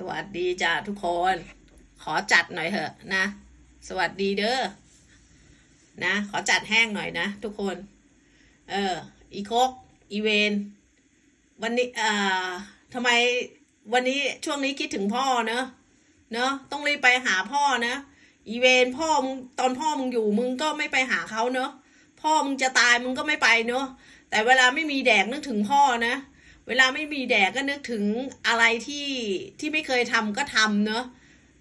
สวัสดีจ้าทุกคน ขอจัดหน่อยเถอะนะ สวัสดีเด้อ นะ ขอจัดแห้งหน่อยนะทุกคน เออ อีโคกอีเวน วันนี้อ่อทำไมวันนี้ช่วงนี้คิดถึงพ่อเนอะ เนอะ ต้องรีบไปหาพ่อนะ อีเวนพ่อมึงตอนพ่อมึงอยู่มึงก็ไม่ไปหาเขาเนอะ พ่อมึงจะตายมึงก็ไม่ไปเนอะ แต่เวลาไม่มีแดกนึกถึงพ่อนะ เวลาไม่มีแดกก็นึกถึงอะไรที่ที่ไม่เคยทำก็ทำเนอะ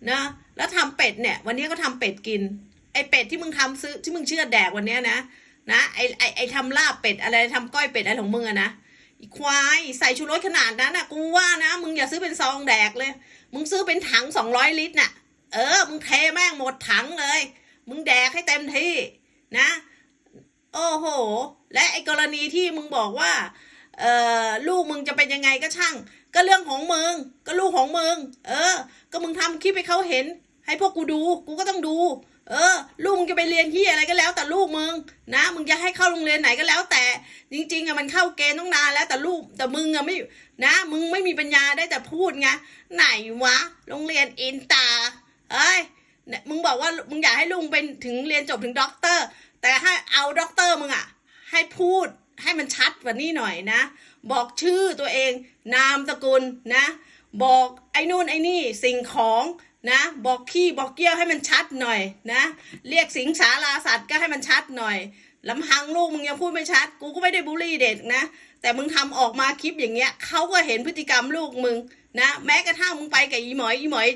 นะแล้วทำเป็ดเนี่ย วันนี้ก็ทำเป็ดกิน ไอเป็ดที่มึงทำซื้อที่มึงเชื่อแดกวันเนี้ยนะนะไอไอไอทำลาบเป็ดอะไรทำก้อยเป็ดอะไรของมึงอะนะควายใส่ชูรสขนาดนั้นอะกูว่านะ มึงอย่าซื้อเป็นซองแดกเลย มึงซื้อเป็นถังสองร้อยลิตรน่ะ เออ มึงเทแม่งหมดถังเลย มึงแดกให้เต็มที่นะ โอ้โห และไอกรณีที่มึงบอกว่า เออลูกมึงจะเป็นยังไงก็ช่าง ก็เรื่องของมึง ก็ลูกของมึง เออ ก็มึงทำคลิปให้เขาเห็น ให้พวกกูดู กูก็ต้องดู เออ ลูกมึงจะไปเรียนที่อะไรก็แล้ว แต่ลูกมึง นะ มึงจะให้เข้าโรงเรียนไหนก็แล้ว แต่ จริง ๆอะมันเข้าเกณฑ์ต้องนานแล้วแต่ลูก แต่มึงอะไม่ นะ มึงไม่มีปัญญาได้แต่พูดไง ไหนวะ โรงเรียนอินตาเอ้ยเนี่ยมึงบอกว่า มึงอยากให้ลุงเป็นถึงเรียนจบถึงด็อกเตอร์ แต่ให้เอาด็อกเตอร์มึงอะให้พูด ให้มันชัดกว่านี้หน่อยนะ บอกชื่อตัวเอง นามสกุลนะ บอกไอ้นู่นไอ้นี่สิ่งของนะบอกขี้บอกเกี้ยวให้มันชัดหน่อยนะ เรียกสิงสาราสัตว์ก็ให้มันชัดหน่อยลำพังลูกมึงยังพูดไม่ชัด กูก็ไม่ได้บูลลี่เด็กนะ แต่มึงทำออกมาคลิปอย่างเงี้ยเขาก็เห็นพฤติกรรมลูกมึงนะแม้กระทั่งมึงไปกับอีหมอยอีหมอย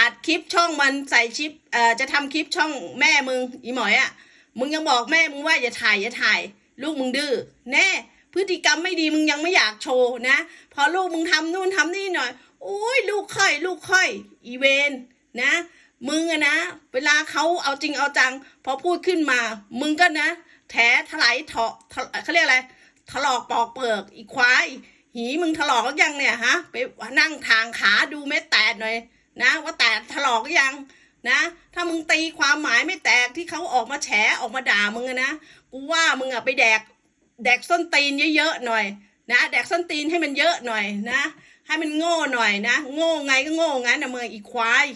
อัดคลิปช่องมันใส่ชิปเอ่อจะทำคลิปช่องแม่มึงอีหมอยอะ่ะมึงยังบอกแม่มึงว่าอย่าถ่ายอย่าถ่าย ลูกมึงดื้อแน่พฤติกรรมไม่ดีมึงยังไม่อยากโชว์นะ พอลูกมึงทำนู่นทำนี่หน่อยโอ้ยลูกค่อย ลูกค่อย อีเวนนะ มึงอะนะ เวลาเขาเอาจริงเอาจัง พอพูดขึ้นมา มึงก็นะ แถถลายเถาะเขาเรียกอะไรถลอกปอกเปลือกอีควายหีมึงถลอกยังเนี่ยฮะ ไปนั่งทางขาดูเม็ดแตกหน่อย นะ ว่าแตกถลอกยัง นะ ถ้ามึงตีความหมายไม่แตกที่เขาออกมาแฉออกมาด่ามึงนะกูว่ามึงอะไปแดกแดกส้นตีนเยอะๆหน่อย นะแดกส้นตีนให้มันเยอะหน่อยนะ ให้มันโง่หน่อยนะ โง่ไงก็โง่งั้นนะมึงอีควาย